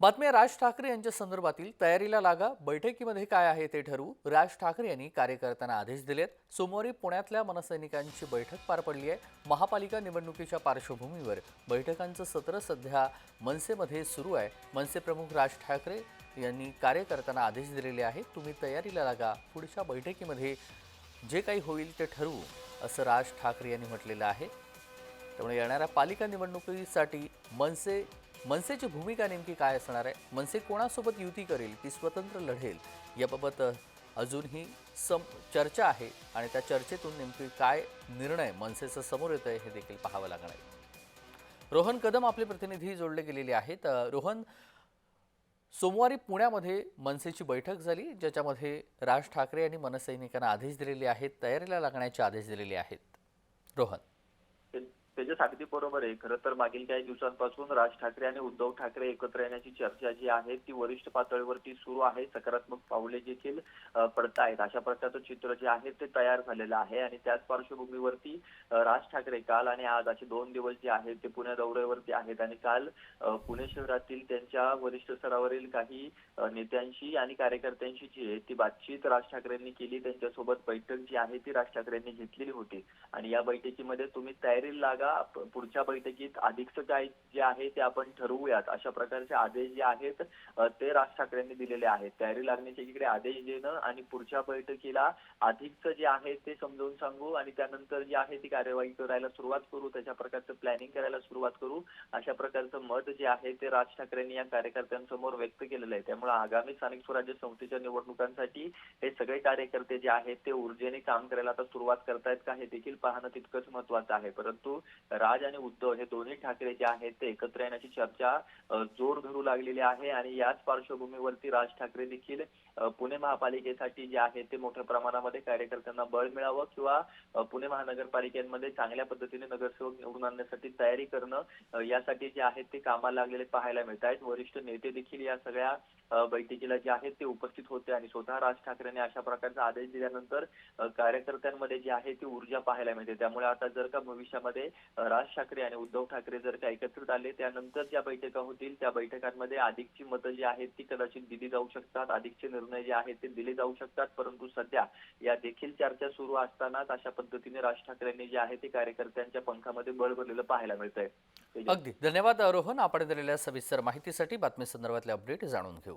बातम्या राज ठाकरे यांच्या संदर्भातील तयारीला लागा. बैठकीमध्ये काय आहे ते ठरवू. राज ठाकरे यांनी कार्यकर्त्यांना आदेश दिलेत. सोमवारी पुण्यातल्या मनसैनिकांची बैठक पार पडली आहे. महापालिका निवडणुकीच्या पार्श्वभूमीवर बैठकांचं सत्र सध्या मनसेमध्ये सुरू आहे. मनसे प्रमुख राज ठाकरे यांनी कार्यकर्त्यांना आदेश दिलेले आहेत. तुम्ही तयारीला लागा. पुढच्या बैठकीमध्ये जे काही होईल ते ठरवू असं राज ठाकरे यांनी म्हटलेलं आहे. त्यामुळे येणाऱ्या पालिका निवडणुकीसाठी मनसे मनसेची भूमिका नेमकी काय असणार आहे? मनसे कोणासोबत युती करेल? की स्वतंत्र लढेल? याबाबत अजूनही सम चर्चा आहे आणि त्या चर्चेतून नेमकी काय निर्णय मनसेचं समोर येतं आहे हे देखील पाहावं लागणार आहे. रोहन कदम आपले प्रतिनिधी जोडले गेलेले आहेत. रोहन सोमवारी पुण्यामध्ये मनसेची बैठक झाली ज्याच्यामध्ये राज ठाकरे यांनी मनसैनिकांना आदेश दिलेले आहेत तयारीला लागण्याचे आदेश दिलेले आहेत. रोहन. तेजस अगदी बरोबर आहे. खरं तर मागील काही दिवसांपासून राज ठाकरे आणि उद्धव ठाकरे एकत्र येण्याची चर्चा जी आहे ती वरिष्ठ पातळीवरती सुरू आहे. सकारात्मक पावले देखील पडतायत पडत आहेत. अशा प्रकारचं चित्र जे आहे ते तयार झालेलं आहे. आणि त्याच पार्श्वभूमीवरती राज ठाकरे काल आणि आज असे दोन दिवस जे आहेत ते पुणे दौऱ्यावरती आहेत. आणि काल पुणे शहरातील त्यांच्या वरिष्ठ स्तरावरील काही नेत्यांशी आणि कार्यकर्त्यांशी जी आहे ती बातचीत राज ठाकरेंनी केली. त्यांच्यासोबत बैठक जी आहे ती राज ठाकरेंनी घेतलेली होती. आणि या बैठकीमध्ये तुम्ही तयारीला लागा प- पुढच्या बैठकीत अधिकचं काय जे आहे ते आपण ठरवूयात. अशा प्रकारचे आदेश जे आहेत ते राज ठाकरेंनी दिलेले आहेत. तयारी लागण्याचे इकडे आदेश देणं आणि पुढच्या बैठकीला अधिकचं जे आहे ते समजावून सांगू आणि त्यानंतर जे आहे ती कार्यवाही करायला सुरुवात करू त्याच्या प्रकारचं प्लॅनिंग करायला सुरुवात करू अशा प्रकारचं मत जे आहे ते राज ठाकरेंनी या कार्यकर्त्यांसमोर व्यक्त केलेलं आहे. त्यामुळे आगामी स्थानिक स्वराज्य संस्थेच्या निवडणुकांसाठी हे सगळे कार्यकर्ते जे आहेत ते ऊर्जेने काम करायला आता सुरुवात करतायत का हे देखील पाहणं तितकंच महत्वाचं आहे. परंतु राज आणि उद्धव हे दोन्ही ठाकरे जे आहेत ते एकत्र येण्याची चर्चा जोर धरू लागलेली आहे आणि याच पार्श्वभूमीवरती राज ठाकरे देखील पुणे महापालिकेसाठी जे आहे ते मोठ्या प्रमाणामध्ये कार्यकर्त्यांना बळ मिळावं किंवा पुणे महानगरपालिकेमध्ये चांगल्या पद्धतीने नगरसेवक निवडून आणण्यासाठी तयारी करणं यासाठी जे आहेत ते कामाला लागलेले पाहायला मिळत आहेत. वरिष्ठ नेते देखील या सगळ्या बैठकीला जे आहेत ते उपस्थित होते आणि स्वतः राज ठाकरेंनी अशा प्रकारचा आदेश दिल्यानंतर कार्यकर्त्यांमध्ये जी आहे ती ऊर्जा पाहायला मिळते. त्यामुळे आता जर का भविष्यामध्ये राज ठाकरे आणि उद्धव ठाकरे जर का एकत्रित आले त्यानंतर ज्या बैठका होतील त्या बैठकांमध्ये अधिकची मतं जी आहेत ती कदाचित दिली जाऊ शकतात. अधिकचे निर्णय जे आहेत ते दिले जाऊ शकतात. परंतु सध्या या देखील चर्चा सुरू असतानाच अशा पद्धतीने राज ठाकरेंनी जे आहे ते कार्यकर्त्यांच्या पंखामध्ये बळ भरलेलं पाहायला मिळत आहे अगदी. धन्यवाद रोहन आपण दिलेल्या सविस्तर माहितीसाठी बातमी संदर्भातले अपडेट जाणून घेऊ.